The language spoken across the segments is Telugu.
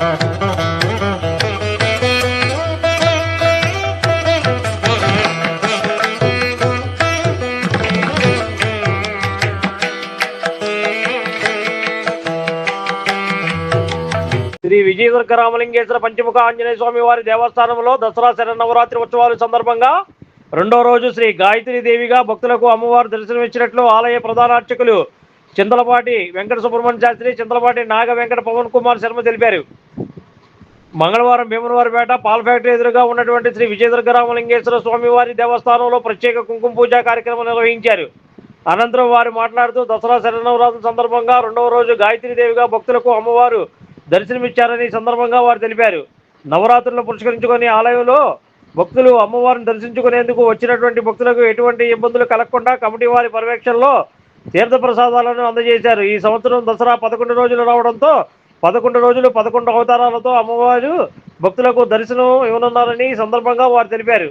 శ్రీ విజయదుర్గ రామలింగేశ్వర పంచముఖ ఆంజనేయ స్వామి వారి దేవస్థానంలో దసరా శరన్నవరాత్రి ఉత్సవాల సందర్భంగా రెండో రోజు శ్రీ గాయత్రి దేవిగా భక్తులకు అమ్మవారు దర్శనమిచ్చినట్లు ఆలయ ప్రధానార్చకులు చింతలపాటి వెంకట సుబ్రహ్మణ్య శాస్త్రి చింతలపాటి నాగ వెంకట పవన్ కుమార్ శర్మ తెలిపారు. మంగళవారం భీమనవారిపేట పాల ఫ్యాక్టరీ ఎదురుగా ఉన్నటువంటి శ్రీ విజయదుర్గ రామలింగేశ్వర స్వామివారి దేవస్థానంలో ప్రత్యేక కుంకుమ పూజ కార్యక్రమం నిర్వహించారు. అనంతరం వారు మాట్లాడుతూ దసరా శరణవరాత్రి సందర్భంగా రెండవ రోజు గాయత్రీదేవిగా భక్తులకు అమ్మవారు దర్శనమిచ్చారని సందర్భంగా వారు తెలిపారు. నవరాత్రులను పురస్కరించుకొని ఆలయంలో భక్తులు అమ్మవారిని దర్శించుకునేందుకు వచ్చినటువంటి భక్తులకు ఎటువంటి ఇబ్బందులు కలగకుండా కమిటీ వారి పర్యవేక్షణలో తీర్థ ప్రసాదాలను అందజేశారు. ఈ సంవత్సరం దసరా పదకొండు రోజులు రావడంతో పదకొండు రోజులు పదకొండు అవతారాలతో అమ్మవారు భక్తులకు దర్శనం ఇవ్వనున్నారని ఈ సందర్భంగా వారు తెలిపారు.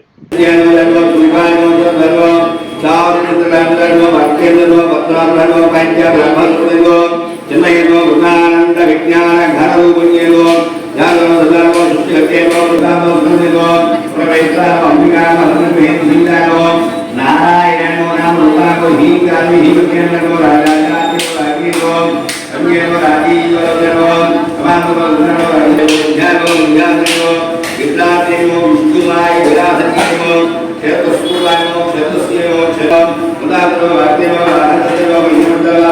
విజ్ఞాన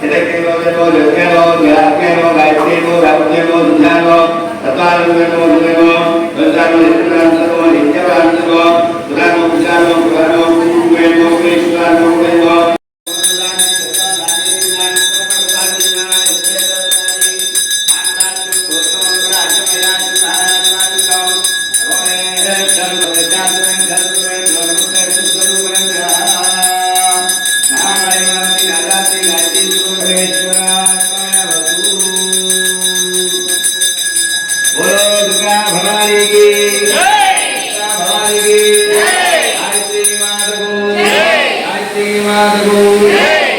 စေတေလောတေလောလေကေလောညာကေလောလိုက်တေလောရာတေလောညာလောသတ္တလူဝေလောလေလောဘဇာတိသနာသောဟိတဝံသောသရဏုဇာနောဘဂဝေနော बोलो दुर्गा भवानी की दुर्गा भवानी की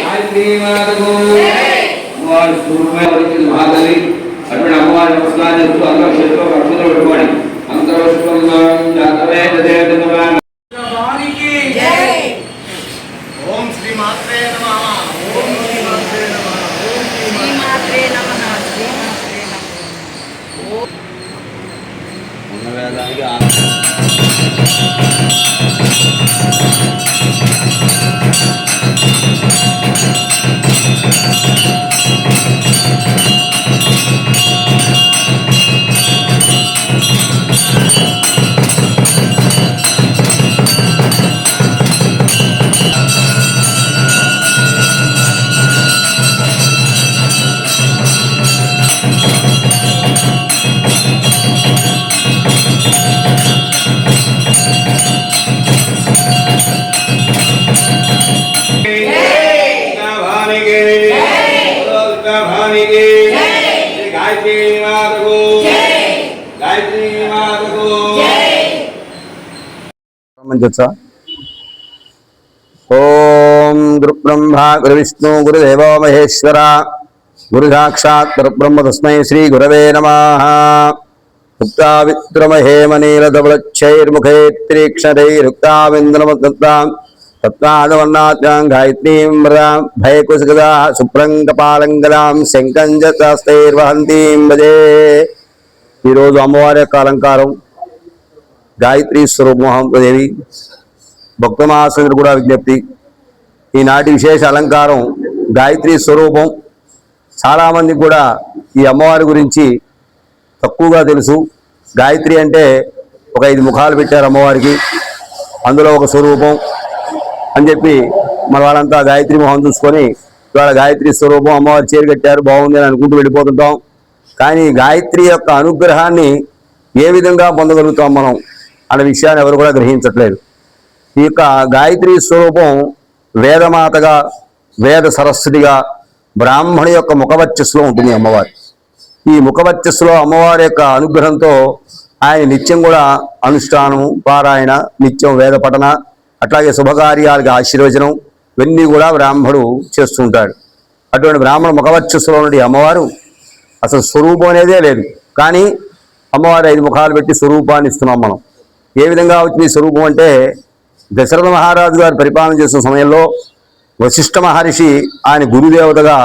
गायत्री గాయత్రి మంచొచ్చా ఓం గురు బ్రహ్మ గురు విష్ణు గురుదేవో మహేశ్వర. గురు సాక్షాత్ పరబ్రహ్మ తస్మై శ్రీ గురవే నమ. ముక్తావిద్రమహేమనీలధవళచ్చైర్ముఖైత్రీక్షరైరుక్తావింద్రమద్దాం తత్వాదవర్ణాత్యాం గాయత్రీం వ్రతాం భయకుశగదా శుభ్రంగపాలంగదాం శంకం జస్తైర్వహంతీం భజే. ఈరోజు అమ్మవారి యొక్క అలంకారం గాయత్రి స్వరూపమోహందేవి భక్త మహాశంకరు కూడా విజ్ఞప్తి. ఈనాటి విశేష అలంకారం గాయత్రి స్వరూపం. చాలామంది కూడా ఈ అమ్మవారి గురించి తక్కువగా తెలుసు. గాయత్రి అంటే ఒక ఐదు ముఖాలు పెట్టారు అమ్మవారికి. అందులో ఒక స్వరూపం అని చెప్పి మన వాళ్ళంతా గాయత్రి మొహం చూసుకొని ఇవాళ గాయత్రి స్వరూపం అమ్మవారి చీర కట్టారు బాగుంది అని అనుకుంటూ వెళ్ళిపోతుంటాం. కానీ గాయత్రి యొక్క అనుగ్రహాన్ని ఏ విధంగా పొందగలుగుతాం మనం? అనే విషయాన్ని ఎవరు కూడా గ్రహించట్లేదు. ఈ యొక్క గాయత్రి స్వరూపం వేదమాతగా వేద సరస్వతిగా బ్రాహ్మణి యొక్క ముఖవర్చస్సులో ఉంటుంది అమ్మవారు. ఈ ముఖవర్చస్సులో అమ్మవారి యొక్క అనుగ్రహంతో ఆయన నిత్యం కూడా అనుష్ఠానము పారాయణ నిత్యం వేద పఠన అట్లాగే శుభకార్యాలకు ఆశీర్వచనం ఇవన్నీ కూడా బ్రాహ్మడు చేస్తుంటాడు. అటువంటి బ్రాహ్మణ ముఖవర్చస్సులో ఉన్న అమ్మవారు అసలు స్వరూపం అనేదే లేదు. కానీ అమ్మవారు ఐదు ముఖాలు పెట్టి స్వరూపాన్ని ఇస్తున్నాం మనం. ఏ విధంగా వచ్చింది స్వరూపం అంటే దశరథ మహారాజు గారు పరిపాలన చేసిన సమయంలో వశిష్ఠ మహర్షి ఆయన గురుదేవతగా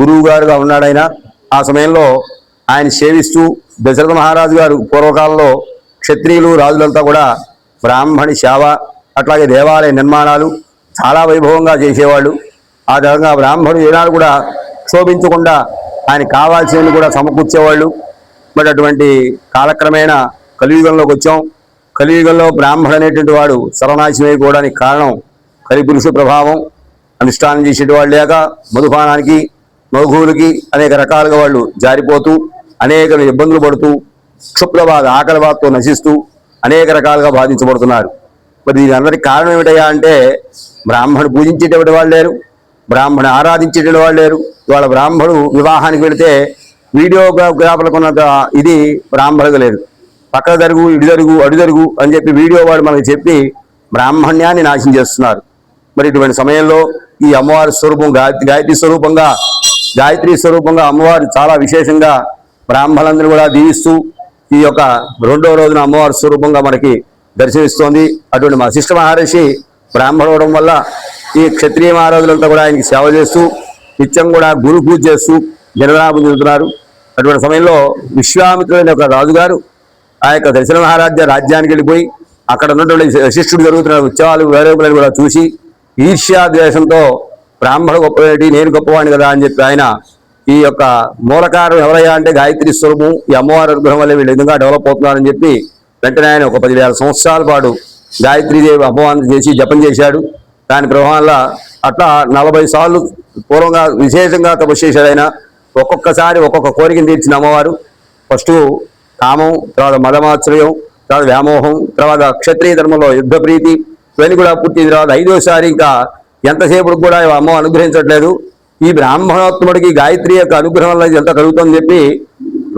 గురువు గారుగా ఉన్నాడాయన ఆ సమయంలో ఆయన సేవిస్తూ దశరథ మహారాజు గారు పూర్వకాలంలో క్షత్రియులు రాజులంతా కూడా బ్రాహ్మణి సేవ అట్లాగే దేవాలయ నిర్మాణాలు చాలా వైభవంగా చేసేవాళ్ళు. ఆ విధంగా బ్రాహ్మణుడు ఏనాడు కూడా క్షోభించకుండా ఆయన కావాల్సినవి కూడా సమకూర్చేవాళ్ళు. మరి అటువంటి కాలక్రమేణా కలియుగంలోకి వచ్చాం. కలియుగంలో బ్రాహ్మణుడు అనేటువంటి వాడు సర్వనాశనం అయిపోవడానికి కారణం కలిపురుషు ప్రభావం అనుష్ఠానం చేసేటి వాళ్ళు లేక మధుపానానికి మగువులకి అనేక రకాలుగా వాళ్ళు జారిపోతూ అనేక ఇబ్బందులు పడుతూ క్షుప్ర బాధ ఆకలి బాధతో నశిస్తూ అనేక రకాలుగా బాధించబడుతున్నారు. మరి దీని అందరికి కారణం ఏమిటయ్యా అంటే బ్రాహ్మణుడు పూజించేటువంటి వాళ్ళు లేరు బ్రాహ్మణు ఆరాధించేటువంటి వాళ్ళు లేరు. ఇవాళ బ్రాహ్మణుడు వివాహానికి వెళితే వీడియోగ్రాఫర్లకు ఉన్నంత ఇది బ్రాహ్మణుడు లేదు. పక్క జరుగు ఇటు జరుగు అడు జరుగు అని చెప్పి వీడియో వాడు మనకు చెప్పి బ్రాహ్మణ్యాన్ని నాశనం చేస్తున్నారు. మరి ఇటువంటి సమయంలో ఈ అమ్మవారి స్వరూపం గాయత్రి స్వరూపంగా గాయత్రి స్వరూపంగా అమ్మవారు చాలా విశేషంగా బ్రాహ్మణులందరూ కూడా దీవిస్తూ ఈ యొక్క రెండో రోజున అమ్మవారి స్వరూపంగా మనకి దర్శనమిస్తోంది. అటువంటి మా శిష్ట మహర్షి బ్రాహ్మణుడు వల్ల ఈ క్షత్రియ మహారాజులంతా కూడా ఆయనకి సేవ చేస్తూ నిత్యం కూడా గురు పూజ చేస్తూ జనరాభం చెందుతున్నారు అటువంటి సమయంలో విశ్వామిత్రుడైన ఒక రాజుగారు ఆ యొక్క దర్శన మహారాజ రాజ్యానికి వెళ్ళిపోయి అక్కడ ఉన్నటువంటి వశిష్ఠుడు జరుగుతున్న ఉత్సవాలు వేరేకులను కూడా చూసి ఈర్ష్యా ద్వేషంతో బ్రాహ్మణ గొప్పవేటి నేను గొప్పవాడిని కదా అని చెప్పి ఆయన ఈ యొక్క మూలకారం ఎవరయ్యా అంటే గాయత్రి స్వరూపం ఈ అమ్మవారి అనుగ్రహం వల్ల వీళ్ళు విధంగా డెవలప్ అవుతున్నారని చెప్పి వెంటనే ఆయన ఒక పదివేల సంవత్సరాల పాటు గాయత్రీదేవి అపవాదం చేసి జపం చేశాడు. దాని ప్రభావంలో అట్లా నలభై సార్లు పూర్వంగా విశేషంగా తపస్సు చేశాడు ఆయన. ఒక్కొక్కసారి ఒక్కొక్క కోరికను తీర్చిన అమ్మవారు. ఫస్ట్ కామం తర్వాత మదమాశ్రయం తర్వాత వ్యామోహం తర్వాత క్షత్రియ ధర్మంలో యుద్ధ ప్రీతి ఇవన్నీ కూడా పుట్టిన తర్వాత ఐదోసారి ఇంకా ఎంతసేపు కూడా అమ్మ అనుగ్రహించట్లేదు. ఈ బ్రాహ్మణోత్తముడికి గాయత్రి యొక్క అనుగ్రహం వల్ల ఎంత కలుగుతుందని చెప్పి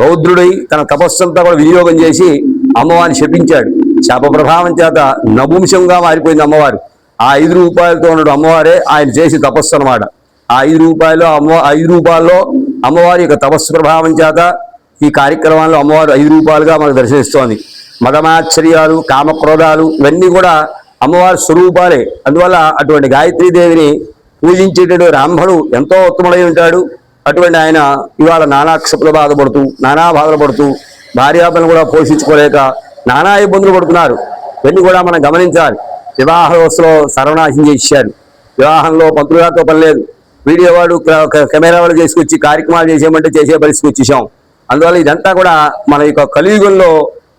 రౌద్రుడై తన తపస్సంతా కూడా వినియోగం చేసి అమ్మవారిని శపించాడు. శాప ప్రభావం చేత నభుంశంగా మారిపోయింది అమ్మవారు. ఆ ఐదు రూపాయలతో ఉన్న అమ్మవారే ఆయన చేసి తపస్సు అనమాట ఆ ఐదు రూపాయలు అమ్మ ఐదు రూపాయల్లో అమ్మవారి యొక్క తపస్సు ప్రభావం చేత ఈ కార్యక్రమాల్లో అమ్మవారు ఐదు రూపాయలుగా మనకు దర్శనిస్తోంది మదమాశ్చర్యాలు కామక్రోధాలు ఇవన్నీ కూడా అమ్మవారి స్వరూపాలే. అందువల్ల అటువంటి గాయత్రీదేవిని పూజించేటటువంటి బ్రాహ్మణుడు ఎంతో ఉత్తముడై ఉంటాడు. అటువంటి ఆయన ఇవాళ నానా క్షపులు బాధపడుతూ నానా బాధలు పడుతూ భార్యాపలను కూడా పోషించుకోలేక నానా ఇబ్బందులు పడుతున్నారు. ఇవన్నీ కూడా మనం గమనించాలి. వివాహ వ్యవస్థలో సర్వనాశం చేశారు. వివాహంలో పంతులు గారితో పని లేదు. వీడియో వాడు క- కెమెరా వాళ్ళు చేసుకొచ్చి కార్యక్రమాలు చేసేయమంటే చేసే పరిస్థితికి వచ్చేసాం. అందువల్ల ఇదంతా కూడా మన యొక్క కలియుగంలో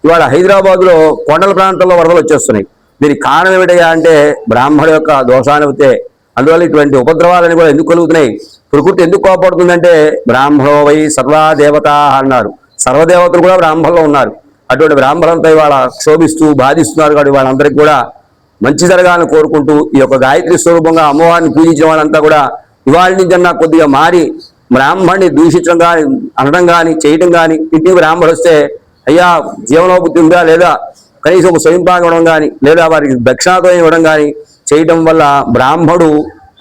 ఇవాళ హైదరాబాద్లో కొండల ప్రాంతంలో వరదలు వచ్చేస్తున్నాయి. దీనికి కారణం ఏమిటయ్యా అంటే బ్రాహ్మణ యొక్క దోషానుభూతే అందువల్ల ఇటువంటి ఉపద్రవాలని కూడా ఎందుకు కలుగుతున్నాయి? ప్రకృతి ఎందుకు కోపడుతుందంటే బ్రాహ్మణో వై సర్వాదేవత అన్నారు. సర్వదేవతలు కూడా బ్రాహ్మణులో ఉన్నారు. అటువంటి బ్రాహ్మణంతో ఇవాళ క్షోభిస్తూ బాధిస్తున్నారు కాబట్టి వాళ్ళందరికీ కూడా మంచి జరగాలని కోరుకుంటూ ఈ యొక్క గాయత్రి స్వరూపంగా అమ్మవారిని పూజించిన వాళ్ళంతా కూడా ఇవాళ నుంచి కొద్దిగా మారి బ్రాహ్మణ్ణి దూషించడం కానీ అనడం కానీ చేయడం కానీ ఇంటికి బ్రాహ్మణుడు వస్తే అయ్యా జీవనోబుద్ధి ఉందా లేదా? కనీసం ఒక స్వయం ఇవ్వడం కానీ లేదా వారికి దక్షిణాతో ఇవ్వడం కానీ చేయటం వల్ల బ్రాహ్మడు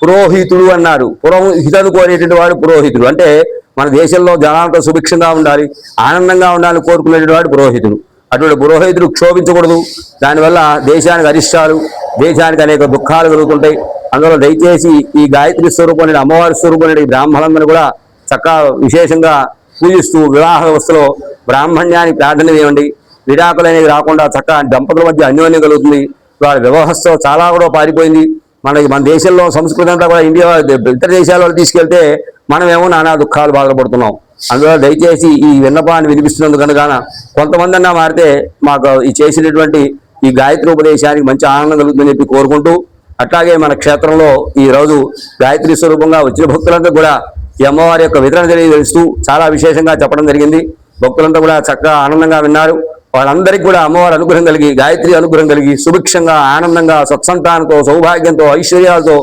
పురోహితుడు అన్నారు. పురోహితుడు కోరేటువంటి వాడు పురోహితుడు. అంటే మన దేశంలో జనాలతో సుభిక్షంగా ఉండాలి ఆనందంగా ఉండాలని కోరుకునేటువంటి వాడు పురోహితుడు. అటువంటి పురోహితుడు క్షోభించకూడదు. దానివల్ల దేశానికి అరిష్టాలు దేశానికి అనేక దుఃఖాలు కలుగుతుంటాయి అందువల్ల దయచేసి ఈ గాయత్రి స్వరూపం అమ్మవారి స్వరూపం అనే ఈ బ్రాహ్మణులను కూడా చక్కగా విశేషంగా పూజిస్తూ వివాహ వ్యవస్థలో బ్రాహ్మణ్యానికి ప్రాధాన్యత ఇవ్వండి విడాకులు అనేవి రాకుండా చక్కగా దంపతుల మధ్య అన్యోన్యం కలుగుతుంది. వాళ్ళ వ్యవస్థ చాలా కూడా పారిపోయింది. మనకి మన దేశంలో సంస్కృతి అంతా కూడా ఇండియా ఇతర దేశాల వాళ్ళు తీసుకెళ్తే మనమేమో నానా దుఃఖాలు బాధపడుతున్నాం అందువల్ల దయచేసి ఈ విన్నపాన్ని వినిపిస్తున్నందుకు కనుక కొంతమంది అన్నా మారితే మాకు ఈ చేసినటువంటి ఈ గాయత్రి ఉపదేశానికి మంచి ఆనందం కలుగుతుందని చెప్పి కోరుకుంటూ అట్లాగే మన క్షేత్రంలో ఈ రోజు గాయత్రి స్వరూపంగా వచ్చిన భక్తులంతా కూడా ఈ అమ్మవారి యొక్క వితరణ తెలియజేస్తూ చాలా విశేషంగా చెప్పడం జరిగింది. భక్తులంతా కూడా చక్కగా ఆనందంగా విన్నారు. వాళ్ళందరికీ కూడా అమ్మవారి అనుగ్రహం కలిగి గాయత్రి అనుగ్రహం కలిగి సుభిక్షంగా ఆనందంగా సత్సంతానంతో సౌభాగ్యంతో ఐశ్వర్యాలతో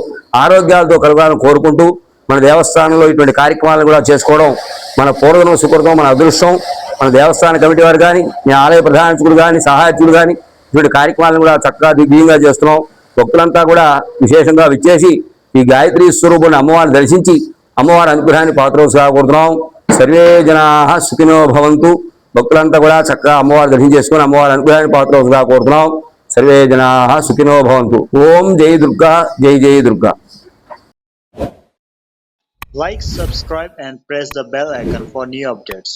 ఆరోగ్యాలతో కలగాలని కోరుకుంటూ మన దేవస్థానంలో ఇటువంటి కార్యక్రమాలను కూడా చేసుకోవడం మన పూర్వదనం సుకృతం మన అదృష్టం. మన దేవస్థాన కమిటీ వారు కానీ మీ ఆలయ ప్రధానకుడు కానీ సహాయకుడు కానీ ఇటువంటి కార్యక్రమాలను కూడా చక్కగా దిగ్విజయంగా చేస్తున్నాం. భక్తులంతా కూడా విశేషంగా విచ్చేసి ఈ గాయత్రి స్వరూపుని అమ్మవారిని దర్శించి అమ్మవారి అనుగ్రహాన్ని పాత్రోత్సాహకూడుతున్నాం సర్వే జనా సుఖినో భవంతు. భక్తులంతా కూడా చక్కగా అమ్మవారు దర్శనం చేసుకుని అమ్మవారి అనుగ్రహాన్ని పాత్రోత్సాహకూడుతున్నాం సర్వే జనా సుఖినో భవంతు. ఓం జై దుర్గా జై జై Durga. Like, subscribe, and press the bell icon for new updates.